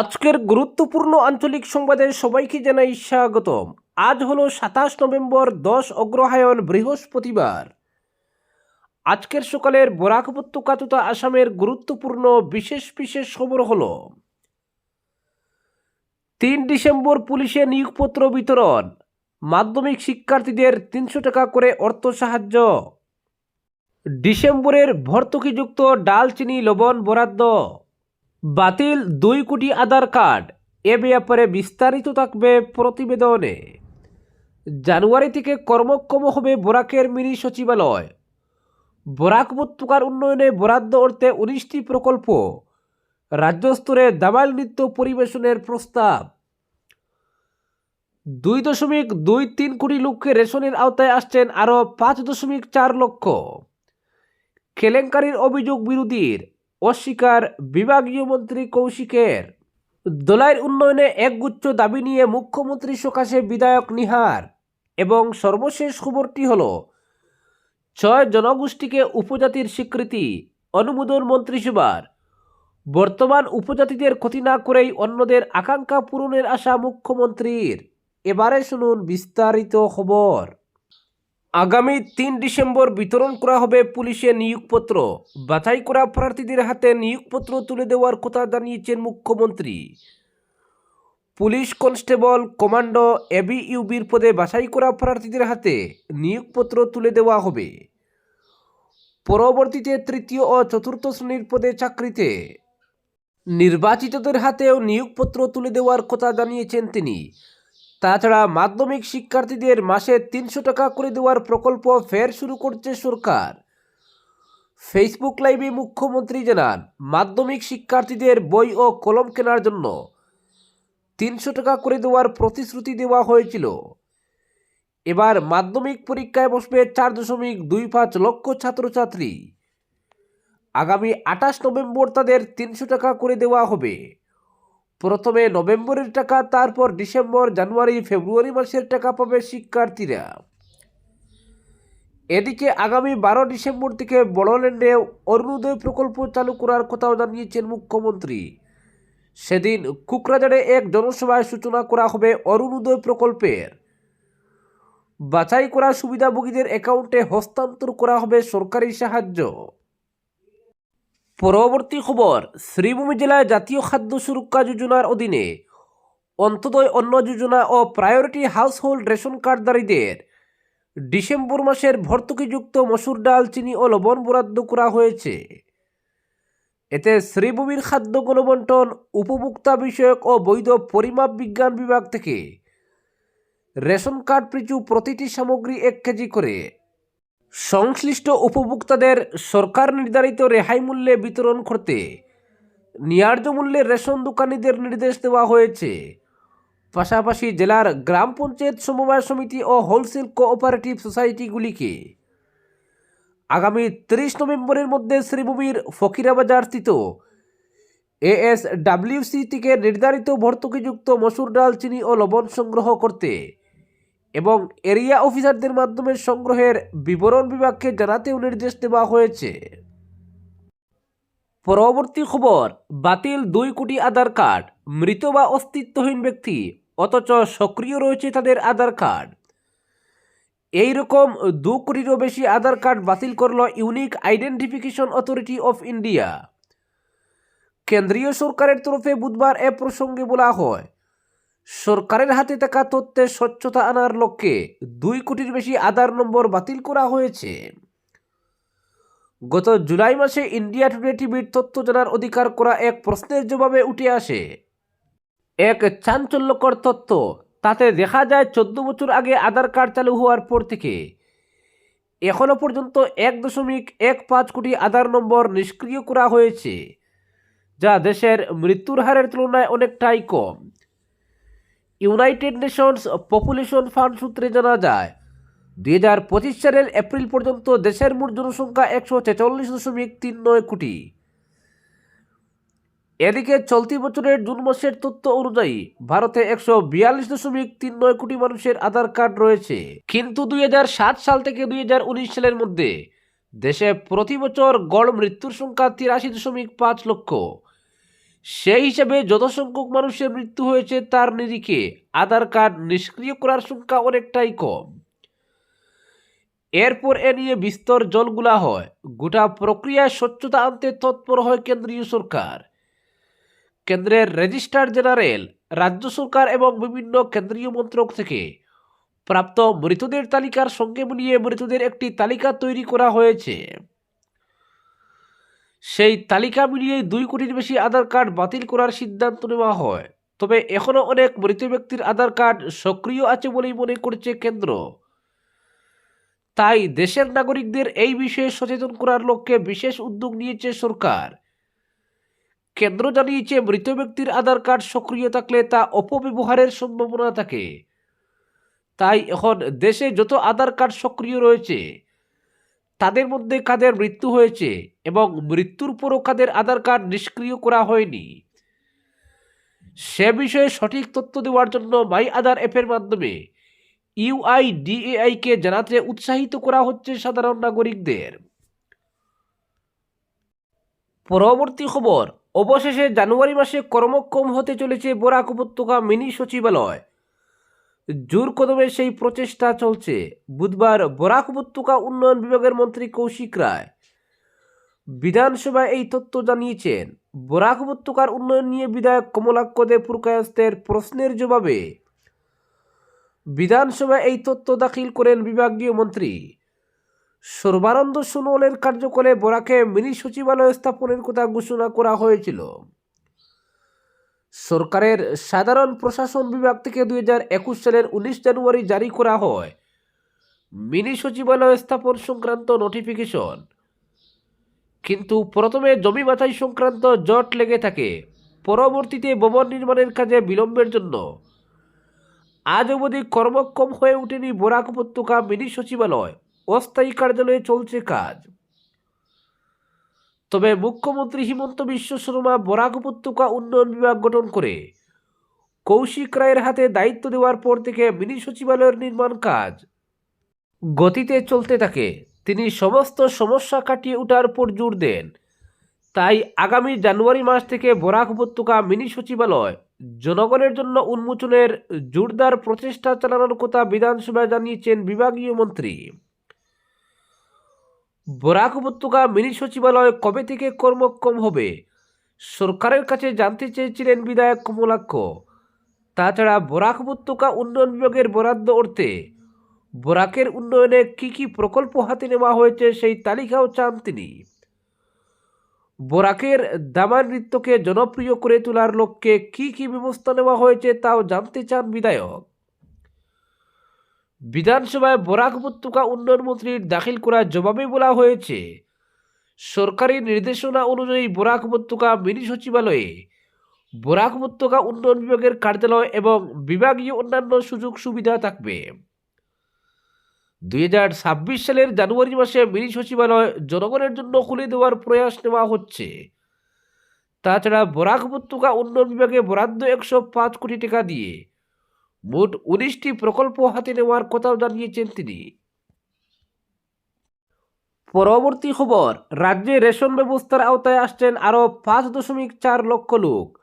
আজকের গুরুত্বপূর্ণ আঞ্চলিক সংবাদে সবাইকে জানাই স্বাগতম। আজ হলো সাতাশ নভেম্বর, দশ অগ্রহায়ণ, বৃহস্পতিবার। আজকের সকালের বরাক উপত্যকা তথা আসামের গুরুত্বপূর্ণ বিশেষ বিশেষ খবর হল, তিন ডিসেম্বর পুলিশে নিয়োগপত্র বিতরণ, মাধ্যমিক শিক্ষার্থীদের তিনশো টাকা করে অর্থ সাহায্য। ডিসেম্বরের ভর্তুকিযুক্ত ডাল চিনি লবণ, বরাদ্দ। বাতিল দুই কোটি আধার কার্ড। এ ব্যাপারে বিস্তারিত থাকবে প্রতিবেদনে। জানুয়ারি থেকে কর্মক্ষম হবে বরাকের মিনি সচিবালয়। বরাক উপত্যকার উন্নয়নে বরাদ্দ অর্থে উনিশটি প্রকল্প। রাজ্য স্তরে নৃত্য পরিবেশনের প্রস্তাব। দুই দশমিক দুই তিন কোটি লোককে রেশনের আওতায় আসছেন আরও পাঁচ দশমিক চার লক্ষ। কেলেঙ্কারির অভিযোগ বিরোধীর। অস্বীকার বিভাগীয় মন্ত্রী কৌশিকের। দোলাইয়ের উন্নয়নে একগুচ্ছ দাবি নিয়ে মুখ্যমন্ত্রী সকাশে বিধায়ক নিহার এবং সর্বশেষ খবরটি হল, ছয় জনগোষ্ঠীকে উপজাতির স্বীকৃতি, অনুমোদন মন্ত্রিসভার। বর্তমান উপজাতিদের ক্ষতি না করেই অন্যদের আকাঙ্ক্ষা পূরণের আশা মুখ্যমন্ত্রীর। এবারে শুনুন বিস্তারিত খবর। আগামী তিন ডিসেম্বর বিতরণ করা হবে পুলিশের নিয়োগপত্র। বাছাই করা প্রার্থীদের হাতে নিয়োগপত্র তুলে দেওয়ার কথা জানিয়েছেন মুখ্যমন্ত্রী। Police constable commando A B ইউবির পদে বাছাই করা প্রার্থীদের হাতে নিয়োগপত্র তুলে দেওয়া হবে। পরবর্তীতে তৃতীয় ও চতুর্থ শ্রেণির পদে চাকরিতে নির্বাচিতদের হাতেও নিয়োগপত্র তুলে দেওয়ার কথা জানিয়েছেন তিনি। তাছাড়া মাধ্যমিক শিক্ষার্থীদের মাসে তিনশো টাকা করে দেওয়ার প্রকল্প ফের শুরু করছে সরকার। ফেসবুক লাইভে মুখ্যমন্ত্রী জানান, মাধ্যমিক শিক্ষার্থীদের বই ও কলম কেনার জন্য তিনশো টাকা করে দেওয়ার প্রতিশ্রুতি দেওয়া হয়েছিল। এবার মাধ্যমিক পরীক্ষায় বসবে চার দশমিক দুই পাঁচ লক্ষ ছাত্রছাত্রী। আগামী আঠাশ নভেম্বর তাদের তিনশো টাকা করে দেওয়া হবে। প্রথমে নভেম্বরের টাকা, তারপর ডিসেম্বর, জানুয়ারি, ফেব্রুয়ারি মাসের টাকা পাবে শিক্ষার্থীরা। এদিকে আগামী বারো ডিসেম্বর থেকে বড়োল্যান্ডে অরুণোদয় প্রকল্প চালু করার কথাও জানিয়েছেন মুখ্যমন্ত্রী। সেদিন কুকরাঝাড়ে এক জনসভায় সূচনা করা হবে অরুণোদয় প্রকল্পের। বাছাই করা সুবিধাভোগীদের অ্যাকাউন্টে হস্তান্তর করা হবে সরকারি সাহায্য। পরবর্তী খবর, শ্রীভূমি জেলায় জাতীয় খাদ্য সুরক্ষা যোজনার অধীনে অন্তদয় অন্ন যোজনা ও প্রায়োরিটি হাউসহোল্ড রেশন কার্ডধারীদের ডিসেম্বর মাসের ভর্তুকিযুক্ত মসুর ডাল, চিনি ও লবণ বরাদ্দ করা হয়েছে। এতে শ্রীভূমির খাদ্য গণবন্টন উপভোক্তা বিষয়ক ও বৈধ পরিমাপ বিজ্ঞান বিভাগ থেকে রেশন কার্ড পিছু প্রতিটি সামগ্রী এক কেজি করে সংশ্লিষ্ট উপভোক্তাদের সরকার নির্ধারিত রেহাই মূল্যে বিতরণ করতে ন্যায্য মূল্যে রেশন দোকানিদের নির্দেশ দেওয়া হয়েছে। পাশাপাশি জেলার গ্রাম পঞ্চায়েত সমবায় সমিতি ও হোলসেল কোঅপারেটিভ সোসাইটিগুলিকে আগামী তিরিশ নভেম্বরের মধ্যে শ্রীভূমির ফকিরাবাজার স্থিত এএস ডাব্লিউসি থেকে নির্ধারিত ভর্তুকিযুক্ত মসুর ডাল, চিনি ও লবণ সংগ্রহ করতে এবং এরিয়া অফিসারদের মাধ্যমে সংগ্রহের বিবরণ বিভাগকে জানাতেও নির্দেশ দেওয়া হয়েছে। পরবর্তী খবর, বাতিল দুই কোটি আধার কার্ড। মৃত বা অস্তিত্বহীন ব্যক্তি, অথচ সক্রিয় রয়েছে তাদের আধার কার্ড। এই রকম দু কোটিরও বেশি আধার কার্ড বাতিল করল unique identification authority of India. কেন্দ্রীয় সরকারের তরফে বুধবার এ প্রসঙ্গে বলা হয় সরকারের হাতে থাকা তথ্যে স্বচ্ছতা আনার লক্ষ্যে দুই কোটির বেশি আধার নম্বর বাতিল করা হয়েছে। গত জুলাই মাসে ইন্ডিয়া টুডে টিভির তথ্য জানার অধিকার করা এক প্রশ্নের জবাবে উঠে আসে, এক চাঞ্চল্যকর তথ্য, তাতে দেখা যায় চোদ্দ বছর আগে আধার কার্ড চালু হওয়ার পর থেকে এখনও পর্যন্ত এক দশমিক এক পাঁচ কোটি আধার নম্বর নিষ্ক্রিয় করা হয়েছে, যা দেশের মৃত্যুর হারের তুলনায় অনেকটাই কম। ইউনাইটেড নেশনস পপুলেশন ফান্ড সূত্রে জানা যায়, দুই হাজার পঁচিশ সালের এপ্রিল পর্যন্ত দেশের মোট জনসংখ্যা একশো ছেচল্লিশ দশমিক তিন নয় কোটি। এদিকে চলতি বছরের জুন মাসের তথ্য অনুযায়ী ভারতে একশো বিয়াল্লিশ দশমিক তিন নয় কোটি মানুষের আধার কার্ড রয়েছে। কিন্তু দুই হাজার সাত সাল থেকে দুই হাজার উনিশ সালের মধ্যে দেশে প্রতি বছর গড় মৃত্যুর সংখ্যা তিরাশি দশমিক পাঁচ লক্ষ। সেই হিসাবে যত সংখ্যক মানুষের মৃত্যু হয়েছে, তার নিরিখে আধার কার্ড নিষ্ক্রিয় করার সংখ্যা অনেকটাই কম। এরপর এ নিয়ে বিস্তর জলগুলা হয়। গোটা প্রক্রিয়ায় স্বচ্ছতা আনতে তৎপর হয় কেন্দ্রীয় সরকার। কেন্দ্রের রেজিস্ট্রার জেনারেল, রাজ্য সরকার এবং বিভিন্ন কেন্দ্রীয় মন্ত্রক থেকে প্রাপ্ত মৃতদের তালিকার সঙ্গে মিলিয়ে মৃতদের একটি তালিকা তৈরি করা হয়েছে। সেই তালিকা মিলিয়ে দুই কোটির বেশি আধার কার্ড বাতিল করার সিদ্ধান্ত নেওয়া হয়। তবে এখনও অনেক মৃত ব্যক্তির আধার কার্ড সক্রিয় আছে বলেই মনে করছে কেন্দ্র। তাই দেশের নাগরিকদের এই বিষয়ে সচেতন করার লক্ষ্যে বিশেষ উদ্যোগ নিয়েছে সরকার। কেন্দ্র জানিয়েছে, মৃত ব্যক্তির আধার কার্ড সক্রিয় থাকলে তা অপব্যবহারের সম্ভাবনা থাকে। তাই এখন দেশে যত আধার কার্ড সক্রিয় রয়েছে তাদের মধ্যে কাদের মৃত্যু হয়েছে এবং মৃত্যুর পরও কাদের আধার কার্ড নিষ্ক্রিয় করা হয়নি। সে বিষয়ে সঠিক তথ্য দেওয়ার জন্য মাই আধার অ্যাপের মাধ্যমে ইউআইডিএআইকে জানাতে উৎসাহিত করা হচ্ছে সাধারণ নাগরিকদের। পরবর্তী খবর, অবশেষে জানুয়ারি মাসে কর্মক্ষম হতে চলেছে বরাক উপত্যকা মিনি সচিবালয়। জোর কদমে সেই প্রচেষ্টা চলছে। বুধবার বরাক উপত্যকা উন্নয়ন বিভাগের মন্ত্রী কৌশিক রায় বিধানসভায় এই তথ্য জানিয়েছেন। বরাক উপত্যকার উন্নয়ন নিয়ে বিধায়ক কমলাক্ষ দে পুরকায়স্তের প্রশ্নের জবাবে বিধানসভায় এই তথ্য দাখিল করেন বিভাগীয় মন্ত্রী। সর্বানন্দ সোনোয়ালের কার্যকরে বরাকে মিনি সচিবালয় স্থাপনের কথা ঘোষণা করা হয়েছিল। সরকারের সাধারণ প্রশাসন বিভাগ থেকে দুই হাজার একুশ সালের উনিশ জানুয়ারি জারি করা হয়। মিনি সচিবালয় স্থাপন সংক্রান্ত নোটিফিকেশন কিন্তু প্রথমে জমি বাছাই সংক্রান্ত জট লেগে থাকে। পরবর্তীতে ভবন নির্মাণের কাজে বিলম্বের জন্য। আজ অবধি কর্মক্ষম হয়ে ওঠেনি বরাক উপত্যকা মিনি সচিবালয়। অস্থায়ী কার্যালয়ে চলছে কাজ। তবে মুখ্যমন্ত্রী হিমন্ত বিশ্ব শর্মা, বরাক উপত্যকা উন্নয়ন বিভাগ গঠন করে কৌশিক রায়ের হাতে দায়িত্ব দেওয়ার পর থেকে মিনি সচিবালয়ের নির্মাণ কাজ। গতিতে চলতে থাকে। তিনি সমস্ত সমস্যা কাটিয়ে ওঠার উপর জোর দেন। তাই আগামী জানুয়ারি মাস থেকে বরাক উপত্যকা মিনি সচিবালয় জনগণের জন্য উন্মোচনের জোরদার প্রচেষ্টা চালানোর কথা বিধানসভায় জানিয়েছেন বিভাগীয় মন্ত্রী। বরাক উপত্যকা মিনি সচিবালয় কবে থেকে কর্মক্ষম হবে? সরকারের কাছে জানতে চেয়েছিলেন বিধায়ক কমলাক্ষ। তাছাড়া বরাক উপত্যকা উন্নয়ন বিভাগের বরাদ্দ অর্থে বরাকের উন্নয়নে কি কি প্রকল্প হাতে নেওয়া হয়েছে সেই তালিকাও চান তিনি। বরাকের দামার নৃত্যকে জনপ্রিয় করে তোলার লক্ষ্যে কি কি ব্যবস্থা নেওয়া হয়েছে তাও জানতে চান বিধায়ক। বিধানসভায় বরাক উপত্যকা উন্নয়ন মন্ত্রীর দাখিল করা জবাবে বলা হয়েছে, সরকারি নির্দেশনা অনুযায়ী বরাক উপত্যকা মিনি সচিবালয়ে বরাক উপত্যকা উন্নয়ন বিভাগের কার্যালয় এবং বিভাগীয় অন্যান্য সুযোগ সুবিধা থাকবে। দুই হাজার ছাব্বিশ সালের জানুয়ারি মাসে মিনি সচিবালয় জনগণের জন্য খুলে দেওয়ার প্রয়াস নেওয়া হচ্ছে। তাছাড়া বরাক উপত্যকা উন্নয়ন বিভাগে বরাদ্দ একশো পাঁচ কোটি টাকা দিয়ে মোট উনিশটি প্রকল্প হাতে নেওয়ার কথাও জানিয়েছেন তিনি। পরবর্তী খবর, রাজ্যে রেশন ব্যবস্থার আওতায় আসছেন আরও পাঁচ দশমিক চার লক্ষ লোক।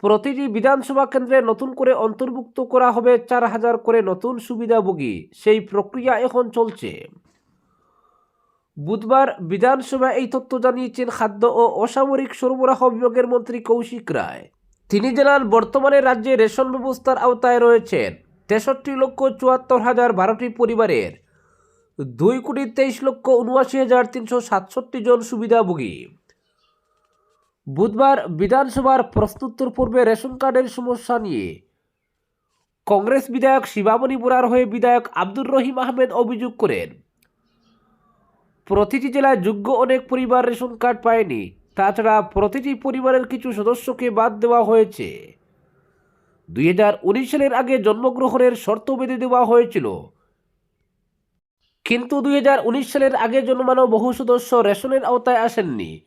প্রতিটি বিধানসভা কেন্দ্রে নতুন করে অন্তর্ভুক্ত করা হবে চার হাজার করে নতুন সুবিধাভোগী। সেই প্রক্রিয়া এখন চলছে। বুধবার বিধানসভায় এই তথ্য জানিয়েছেন খাদ্য ও অসামরিক সরবরাহ বিভাগের মন্ত্রী কৌশিক রায়। তিনি জানান বর্তমানে রাজ্যে রেশন ব্যবস্থার আওতায় রয়েছেন। তেষট্টি লক্ষ চুয়াত্তর হাজার বারোটি পরিবারের দুই কোটি তেইশ লক্ষ উনআশি হাজার তিনশো সাতষট্টি জন সুবিধাভোগী। বুধবার বিধানসভার প্রশ্নোত্তর পূর্বে রেশন কার্ডের সমস্যা নিয়ে কংগ্রেস বিধায়ক শিবামণি বোরার হয়ে বিধায়ক আব্দুর রহিম আহমেদ অভিযোগ করেন। প্রতিটি জেলায় যোগ্য অনেক পরিবার রেশন কার্ড পায়নি। তাছাড়া প্রতিটি পরিবারের কিছু সদস্যকে বাদ দেওয়া হয়েছে। দু হাজার উনিশ সালের আগে জন্মগ্রহণের শর্ত বেঁধে দেওয়া হয়েছিল। কিন্তু দু হাজার উনিশ সালের আগে জন্মানো বহু সদস্য রেশনের আওতায় আসেননি।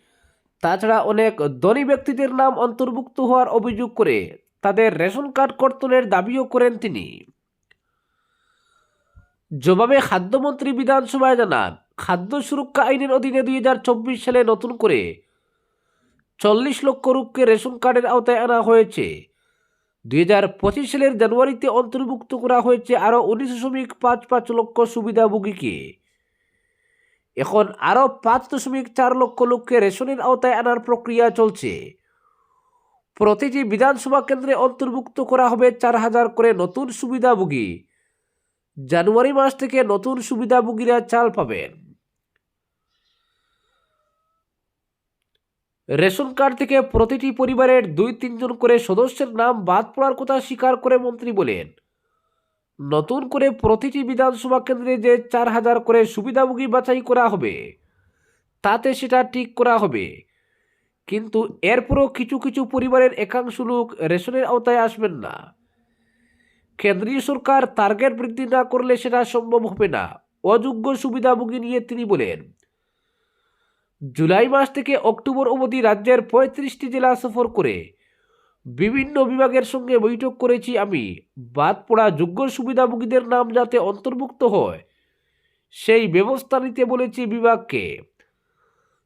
তাছাড়া অনেক ধনী ব্যক্তিদের নাম অন্তর্ভুক্ত হওয়ার অভিযোগ করে তাদের রেশন কার্ড কর্তনের দাবিও করেন তিনি। জবাবে খাদ্যমন্ত্রী বিধানসভায় জানান, খাদ্য সুরক্ষা আইনের অধীনে দুই হাজার চব্বিশ সালে নতুন করে চল্লিশ লক্ষ রূপকে রেশন কার্ডের আওতায় আনা হয়েছে। দুই হাজার পঁচিশ সালের জানুয়ারিতে অন্তর্ভুক্ত করা হয়েছে আরও উনিশ দশমিক পাঁচ পাঁচ লক্ষ সুবিধাভোগীকে। এখন আরও পাঁচ দশমিক চার লক্ষ লোককে রেশনের আওতায় আনার প্রক্রিয়া চলছে। প্রতিটি বিধানসভা কেন্দ্রে অন্তর্ভুক্ত করা হবে চার হাজার করে নতুন সুবিধাভোগী। জানুয়ারি মাস থেকে নতুন সুবিধাভোগীরা চাল পাবেন। রেশন কার্ড থেকে প্রতিটি পরিবারের দুই তিনজন করে সদস্যের নাম বাদ পড়ার কথা স্বীকার করে মন্ত্রী বলেন। নতুন করে প্রতিটি বিধানসভা কেন্দ্রে যে চার হাজার করে সুবিধাভোগী বাছাই করা হবে, তাতে সেটা ঠিক করা হবে। কিন্তু এরপরও কিছু কিছু পরিবারের একাংশ লোক রেশনের আওতায় আসবেন না। কেন্দ্রীয় সরকার টার্গেট বৃদ্ধি না করলে সেটা সম্ভব হবে না, অযোগ্য সুবিধাভোগী নিয়ে তিনি বলেন। জুলাই মাস থেকে অক্টোবর অবধি রাজ্যের পঁয়ত্রিশটি জেলা সফর করে বিভিন্ন বিভাগের সঙ্গে বৈঠক করেছি আমি। বাদ পড়া যোগ্য সুবিধাভোগীদের নাম যাতে অন্তর্ভুক্ত হয়, সেই ব্যবস্থা নিতে বলেছি বিভাগকে।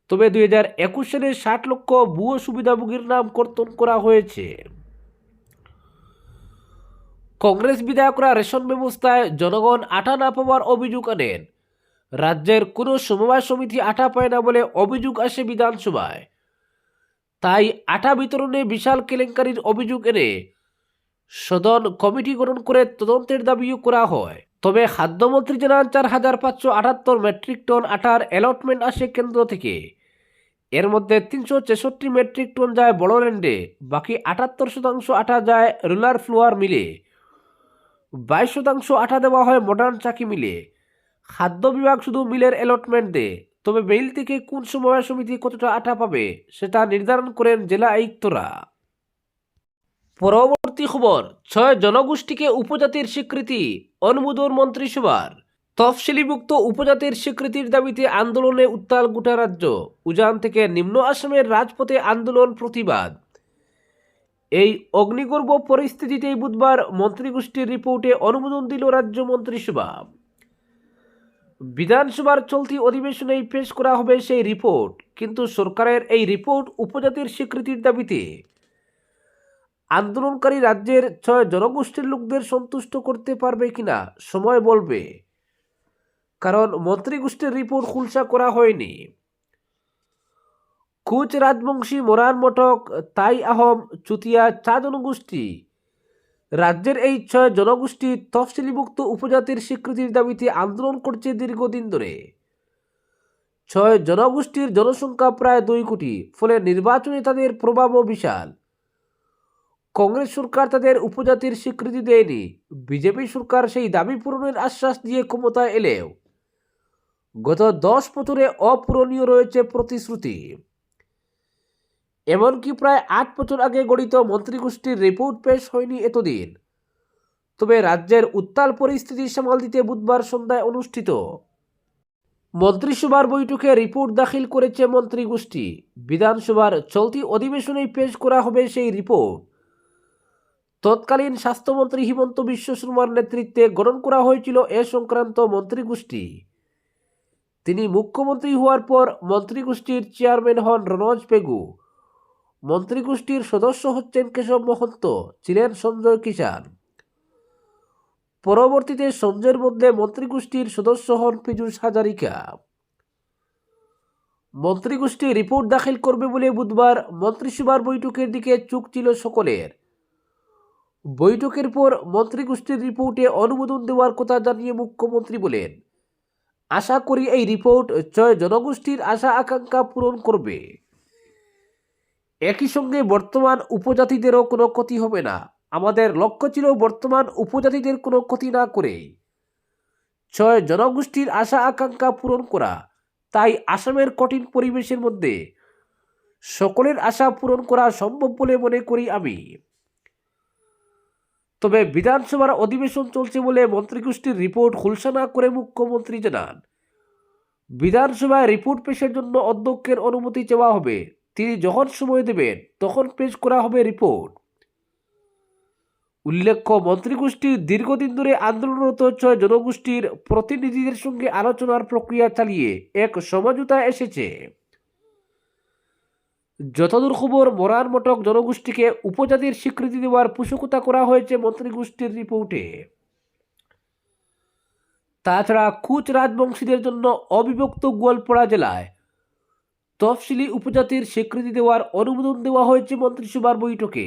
তবে দুই হাজার একুশ সালে ষাট লক্ষ ভুয়ো সুবিধাভোগীর নাম কর্তন করা হয়েছে। কংগ্রেস বিধায়করা রেশন ব্যবস্থায় জনগণ আটা না পাওয়ার অভিযোগ আনেন। রাজ্যের কোনো সমবায় সমিতি আটা পায় না বলে অভিযোগ আসে বিধানসভায়। তাই আটা বিতরণে বিশাল কেলেঙ্কারির অভিযোগ এনে সদন কমিটি গঠন করে তদন্তের দাবিও করা হয়। তবে খাদ্যমন্ত্রী জানান, চার হাজার পাঁচশো আটাত্তর মেট্রিক টন আটার অ্যালটমেন্ট আসে কেন্দ্র থেকে। এর মধ্যে তিনশো ছেষট্টি মেট্রিক টন যায় বড়োল্যান্ডে, বাকি আটাত্তর শতাংশ আটা যায় রুলার ফ্লোয়ার মিলে। বাইশ শতাংশ আটা দেওয়া হয় মডার্ন চাকি মিলে। খাদ্য বিভাগ শুধু মিলের অ্যালটমেন্ট দেয় তবে মেইল থেকে কোন সময় সমিতি কতটা আটা পাবে, সেটা নির্ধারণ করেন জেলা আয়ুক্তরা। পরবর্তী খবর, ছয় জনগোষ্ঠীকে উপজাতির স্বীকৃতি, অনুমোদন মন্ত্রিসভার। তফসিলিভুক্ত উপজাতির স্বীকৃতির দাবিতে আন্দোলনে উত্তাল গোটা রাজ্য, উজান থেকে নিম্ন আসামের রাজপথে আন্দোলন প্রতিবাদ। এই অগ্নিগর্ভ পরিস্থিতিতেই বুধবার মন্ত্রীগোষ্ঠীর রিপোর্টে অনুমোদন দিল রাজ্য মন্ত্রিসভা। বিধানসভার চলতি অধিবেশনেই পেশ করা হবে সেই রিপোর্ট, কিন্তু সরকারের এই রিপোর্ট উপজাতির স্বীকৃতির দাবিতে। আন্দোলনকারী রাজ্যের ছয় জনগোষ্ঠীর লোকদের সন্তুষ্ট করতে পারবে কিনা, সময় বলবে। কারণ মন্ত্রীগোষ্ঠীর রিপোর্ট খুলসা করা হয়নি। কুচ রাজবংশী মোরান মটক তাই আহম, চুতিয়া, চা জনগোষ্ঠী রাজ্যের এই ছয় জনগোষ্ঠী তফসিলিভুক্ত উপজাতির স্বীকৃতির দাবিতে আন্দোলন করছে দীর্ঘদিন ধরে। ছয় জনগোষ্ঠীর জনসংখ্যা প্রায় দুই কোটি, ফলে নির্বাচনে তাদের প্রভাবও বিশাল। কংগ্রেস সরকার তাদের উপজাতির স্বীকৃতি দেয়নি, বিজেপি সরকার সেই দাবি পূরণের আশ্বাস দিয়ে ক্ষমতায় এলেও। গত দশ বছরে অপূরণীয় রয়েছে প্রতিশ্রুতি। এমনকি প্রায় আট বছর আগে গঠিত মন্ত্রীগোষ্ঠীর রিপোর্ট পেশ হয়নি এতদিন। তবে রাজ্যের উত্তাল পরিস্থিতি সামাল দিতে বুধবার সন্ধ্যায় অনুষ্ঠিত। মন্ত্রিসভার বৈঠকে রিপোর্ট দাখিল করেছে মন্ত্রীগোষ্ঠী। বিধানসভার চলতি অধিবেশনেই পেশ করা হবে সেই রিপোর্ট। তৎকালীন স্বাস্থ্যমন্ত্রী হিমন্ত বিশ্ব শর্মার নেতৃত্বে গঠন করা হয়েছিল এ সংক্রান্ত মন্ত্রীগোষ্ঠী। তিনি মুখ্যমন্ত্রী হওয়ার পর মন্ত্রীগোষ্ঠীর চেয়ারম্যান হন রনজ পেগু। মন্ত্রীগোষ্ঠীর সদস্য হচ্ছেন কেশব মহন্ত, ছিলেন সঞ্জয় কিষান পরবর্তীতে সঞ্জয়ের মধ্যে মন্ত্রীগোষ্ঠীর সদস্য হন পীযূষ হাজারিকা। মন্ত্রীগোষ্ঠী রিপোর্ট দাখিল করবে বলে বুধবার মন্ত্রিসভার বৈঠকের দিকে চুক ছিল সকলের। বৈঠকের পর মন্ত্রীগোষ্ঠীর রিপোর্টে অনুমোদন দেওয়ার কথা জানিয়ে মুখ্যমন্ত্রী বলেন, আশা করি এই রিপোর্ট ছয় জনগোষ্ঠীর আশা আকাঙ্ক্ষা পূরণ করবে। একই সঙ্গে বর্তমান উপজাতিদেরও কোনো ক্ষতি হবে না। আমাদের লক্ষ্য ছিল বর্তমান উপজাতিদের কোনো ক্ষতি না করে। ছয় জনগোষ্ঠীর আশা আকাঙ্ক্ষা পূরণ করা, তাই আসামের কঠিন পরিবেশের মধ্যে সকলের আশা পূরণ করা সম্ভব বলে মনে করি আমি। তবে বিধানসভার অধিবেশন চলছে বলে মন্ত্রীগোষ্ঠীর রিপোর্ট খুলসা না করে মুখ্যমন্ত্রী জানান। বিধানসভায় রিপোর্ট পেশের জন্য অধ্যক্ষের অনুমতি চাওয়া হবে। তিনি যখন সময় দেবেন, তখন পেশ করা হবে রিপোর্ট। উল্লেখ্য, মন্ত্রীগোষ্ঠীর দীর্ঘদিন ধরে আন্দোলনরত ছয় জনগোষ্ঠীর প্রতিনিধিদের সঙ্গে আলোচনার প্রক্রিয়া চালিয়ে এক সমঝোতা এসেছে। যতদূর খবর মরার মটক জনগোষ্ঠীকে উপজাতির স্বীকৃতি দেওয়ার পোষকতা করা হয়েছে মন্ত্রীগোষ্ঠীর রিপোর্টে। তাছাড়া কুচ রাজবংশীদের জন্য অবিভক্ত গোয়ালপাড়া জেলায় তফসিলি উপজাতির স্বীকৃতি দেওয়ার অনুমোদন দেওয়া হয়েছে মন্ত্রিসভার বৈঠকে।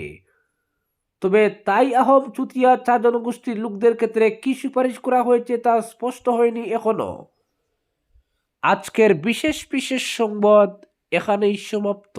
তবে তাই আহম চুতিয়া চা জনগোষ্ঠীর লোকদের ক্ষেত্রে কি সুপারিশ করা হয়েছে তা স্পষ্ট হয়নি এখনও আজকের বিশেষ বিশেষ সংবাদ এখানেই সমাপ্ত।